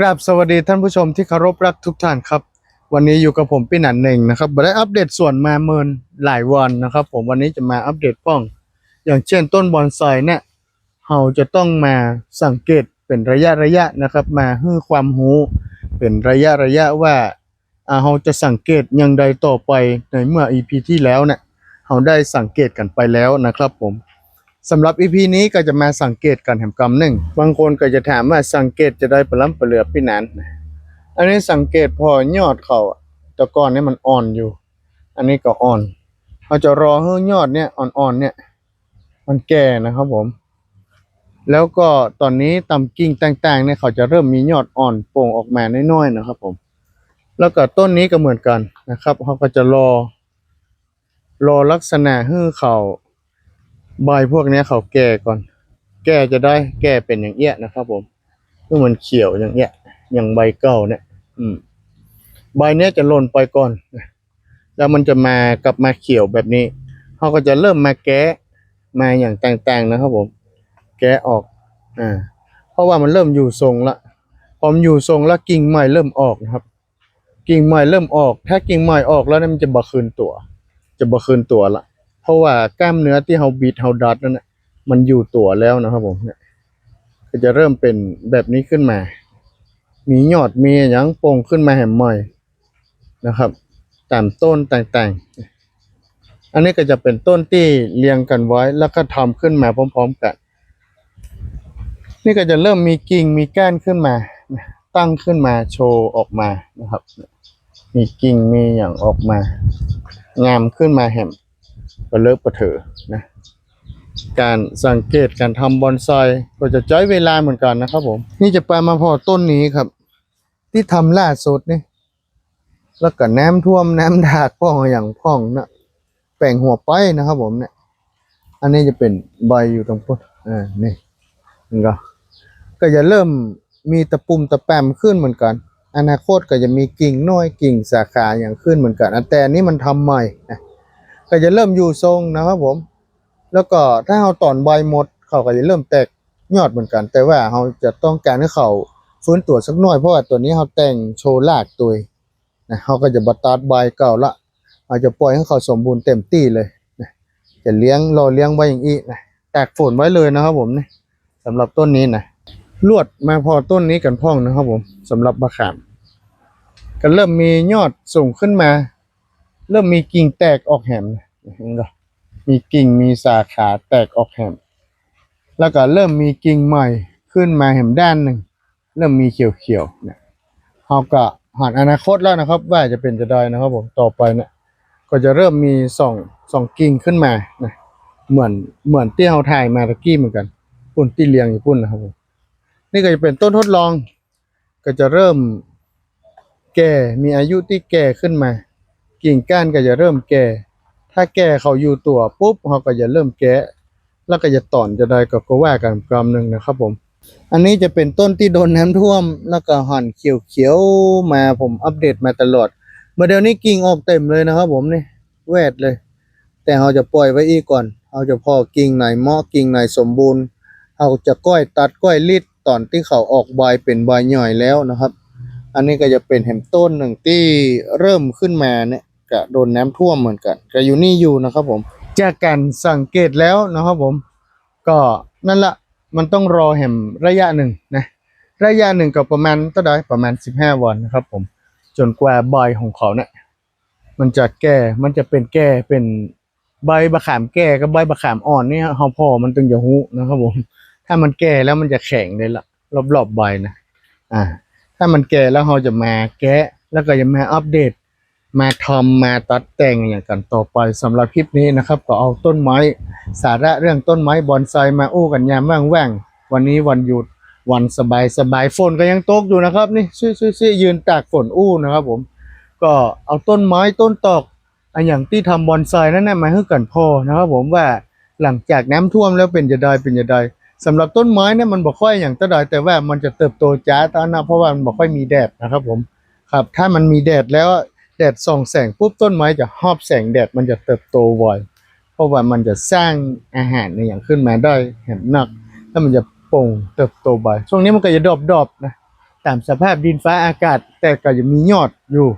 กราบสวัสดีท่านผู้ชมที่เคารพรักทุกท่านครับ วันนี้อยู่กับผมพี่หนันเน่งนะครับมาได้อัปเดตส่วนมาเมินหลายวันนะครับ ผมวันนี้จะมาอัปเดตป้อง อย่างเช่นต้นบอนไซเนี่ยเราจะต้องมาสังเกตเป็นระยะระยะนะครับ มาให้ความรู้เป็นระยะระยะว่าเราจะสังเกตอย่างใดต่อไปในเมื่อ EP ที่แล้วเนี่ยเราได้สังเกตกันไปแล้วนะครับ ผม สำหรับ EP นี้ก็จะมาสังเกตกันแห่งกำหนึ่งบางคนก็จะถามว่าสังเกตจะได้ปลาล้ำปลเหลือพี่นันอันนี้สังเกตพอยอดเขาตะกอนนี่มันอ่อนอยู่ อันนี้ก็อ่อนเราจะรอให้ยอดเนี่ยอ่อนๆเนี่ย มันแก่นะครับผม แล้วก็ตอนนี้ตำกิ่งต่างๆเนี่ยเขาจะเริ่มมียอดอ่อนโป่งออกมาน้อยๆนะครับผม แล้วก็ต้นนี้ก็เหมือนกันนะครับเขาก็จะรอ รอลักษณะให้เขา ใบพวกนี้เขาแก่ก่อน แก่จะได้แก่เป็นอย่างเอี้ยนะครับ ผมคือมันเขียวอย่างเอี้ยอย่างใบเก่าเนี่ย อืม ใบเนี้ยจะหล่นไปก่อน แล้วมันจะมากลับมาเขียวแบบนี้เขาก็จะเริ่มมาแกะมาอย่างต่างๆนะครับ ผม แกะออก อ่า เพราะว่ามันเริ่มอยู่ทรงละพอมนอยู่ทรงแล้วกิ่งใหม่เริ่มออกนะครับ กิ่งใหม่เริ่มออก ถ้ากิ่งใหม่ออกแล้วเนี่ยมันจะบ่คืนตัว จะบ่คืนตัวละ เพราะว่ากล้ามเนื้อที่เฮาบีทเฮาดัดนั่นน่ะมันอยู่ตัวแล้วนะครับผมเนี่ยก็จะเริ่มเป็นแบบนี้ขึ้นมา มียอดมีหยังโป่งขึ้นมาแหมใหม่นะครับ ตามต้นต่างๆ อันนี้ก็จะเป็นต้นที่เรียงกันไว้แล้วก็ทำขึ้นมาพร้อม ๆกัน นี่ก็จะเริ่มมีกิ่งมีก้านขึ้นมา ตั้งขึ้นมาโชว์ออกมานะครับ มีกิ่งมีอย่างออกมา งามขึ้นมาแหม ก็เลิกประเถอนะการสังเกตการทำบอนไซก็จะใช้เวลาเหมือนกันนะครับผม นี่จะไปมาพอต้นนี้ครับ ที่ทำล่าสุดนี่แล้วก็น้ำท่วมน้ำดากพ่องอย่างพ่องนะแปลงหัวไปนะครับผมเนี่ย อันนี้จะเป็นใบอยู่ตรงพุทอ่านี่มันก็ ก็จะเริ่มมีตะปุ่มตะแปมขึ้นเหมือนกัน อนาคตก็จะมีกิ่งน้อยกิ่งสาขาอย่างขึ้นเหมือนกันแต่นนี้มันทำใหม่นะ ก็จะเริ่มอยู่ทรงนะครับผม แล้วก็ถ้าเราตอนใบหมดเขาก็จะเริ่มแตกยอดเหมือนกัน แต่ว่าเราจะต้องการให้เขาฟื้นตัวสักหน่อยเพราะว่าตัวนี้เราแต่งโชว์ลากตัวนะเขาก็จะบัตัดใบเก่าละเราจะปล่อยให้เขาสมบูรณ์เต็มที่เลยนะจะเลี้ยงรอเลี้ยงไว้อย่างนี้นะแตกฝนไว้เลยนะครับผมนี่สำหรับต้นนี้นะลวดมาพอต้นนี้กันพ่องนะครับผมสำหรับบะขามก็เริ่มมียอดสูงขึ้นมา เริ่มมีกิ่งแตกออกแหมนะเห็นก็มีกิ่งมีสาขาแตกออกแหมแล้วก็เริ่มมีกิ่งใหม่ขึ้นมาแหมด้านหนึ่งเริ่มมีเขียวๆเนี่ยเขาก็หันอนาคตแล้วนะครับ ว่าจะเป็นจะได้นะครับผมต่อไปเนี่ยก็จะเริ่มมีสองสองกิ่งขึ้นมานะเหมือนเหมือนที่เราถ่ายมาตะกี้เหมือนกันปุ่นที่เรียงอยู่ปุ่นนะครับผมนี่ก็จะเป็นต้นทดลอง ก็จะเริ่มแก่มีอายุที่แก่ขึ้นมา กิ่งก้านก็จะเริ่มแก่ ถ้าแก่เขาอยู่ตัวปุ๊บเขาก็จะเริ่มแก่แล้วก็จะตอนจะได้ก็ก็ว่ากันกรรมหนึ่งนะครับผม อันนี้จะเป็นต้นที่โดนน้ำท่วม แล้วก็ห่นเขียวๆมาผมอัปเดตมาตลอดเมื่อเดี๋ยวนี้กิ่งออกเต็มเลยนะครับผมนี่แวดเลย แต่เราจะปล่อยไว้อีกก่อนเราจะพอกิ่งไหนเหมาะกิ่งไหนสมบูรณ์เราจะก้อยตัดก้อยลิดตอนที่เขาออกใบเป็นใบหน่อยแล้วนะครับ อันนี้ก็จะเป็นแหมต้นหนึ่งที่เริ่มขึ้นมาเนี่ย ก็โดนน้ำท่วมเหมือนกันก็อยู่นี่อยู่นะครับผมจากการสังเกตแล้วนะครับผม ก็นั่นละมันต้องรอแหมระยะหนึ่งนะระยะหนึ่งก็ประมาณก็ได้ประมาณสิบห้าวันนะครับผม จนกว่าใบของเขาเนี่ยมันจะแก่มันจะเป็นแก่เป็นใบบะขามแก่กับใบบะขามอ่อนนี่เฮาพอมันตึงจะหูนะครับผม ถ้ามันแก่แล้วมันจะแข็งเลยละรอบๆใบนะอ่า ถ้ามันแก่แล้วเราจะมาแกะแล้วก็จะมาอัปเดต มาทำมาตัดแต่งอย่างกันต่อไปสำหรับคลิปนี้นะครับ ก็เอาต้นไม้ สาระเรื่องต้นไม้บอนไซมาอู้กันยามว่างๆวันนี้วันหยุดวันสบายสบายฝนก็ยังตกอยู่นะครับนี่ซี่ๆๆยืนตากฝนอู้นะครับ ผม ก็เอาต้นไม้ต้นตอกอันอย่างที่ทำบอนไซนั่นนะมาให้กันพอนะครับ ผมว่าหลังจากน้ำท่วมแล้วเป็นจะได้เป็นจะได้สำหรับต้นไม้เนี่ยมันบ่ค่อยอย่างตะไดแต่ว่ามันจะเติบโตจ้าตอนนะเพราะว่ามันบ่ค่อยมีแดดนะครับ ผม ครับ ถ้ามันมีแดดแล้ว แดดส่องแสงปุ๊บต้นไม้จะหอบแสงแดดมันจะเติบโตไวเพราะว่ามันจะสร้างอาหารในอย่างขึ้นมาได้แหมหนัก แล้วมันจะโป่งเติบโตไวช่วงนี้มันก็จะดรอปๆนะตามสภาพดินฟ้าอากาศ แต่ก็ยังมียอดอยู่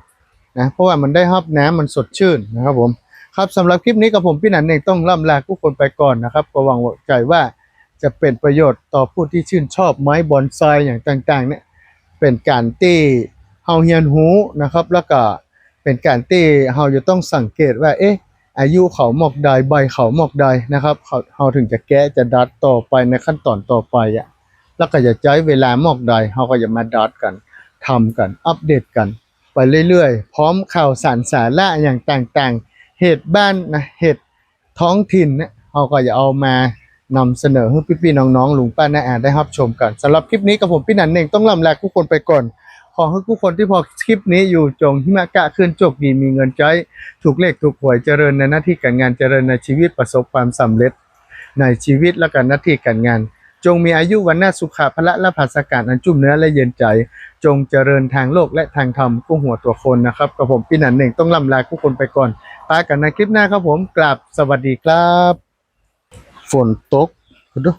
นะเพราะว่ามันได้รับน้ำมันสดชื่นนะครับผมครับสำหรับคลิปนี้กับผมพี่หนันเองต้องล่ำลาทุกคนไปก่อนนะครับก็หวังใจว่าจะเป็นประโยชน์ต่อผู้ที่ชื่นชอบไม้บอนไซอย่างต่างๆเนี่ยเป็นการที่เฮาเฮียนหูนะครับ แล้วก็ เป็นการที่เฮาจะต้องสังเกตว่าเอ๊ะอายุเขาหมอกใดใบเขาหมอกใดนะครับเขาเราถึงจะแก้จะดัดต่อไปในขั้นตอนต่อไปอะแล้วก็จะใช้เวลาหมอกใดเขาก็จะมาดัดกันทำกันอัปเดตกัน ไปเรื่อยๆ พร้อมข่าวสารสาระอย่างต่างๆ เหตุบ้านนะเหตุท้องถิ่นเนี่ยเขาก็จะเอามานำเสนอให้พี่ๆน้องๆลุงป้าน้าอาได้รับชมกันสำหรับคลิปนี้กับผมพี่นันเองต้องลำลาทุกคนไปก่อน ขอให้ทุกคนที่พอคลิปนี้อยู่จงหิมะกะขึ้นจกดีมีเงินใช้ถูกเลขถูกหวยเจริญในหน้าที่การงานเจริญในชีวิตประสบความสำเร็จ ในชีวิตและการหน้าที่การงาน จงมีอายุวันนาสุขะพละและภาสการอันจุ่มเนื้อและเย็นใจ จงเจริญทางโลกและทางธรรมกู้หัวตัวคนนะครับกับผมพี่หนันเองต้องลำลาทุกคนไปก่อนปากันในคลิปหน้าครับผมกราบสวัสดีครับ ฝนตกดู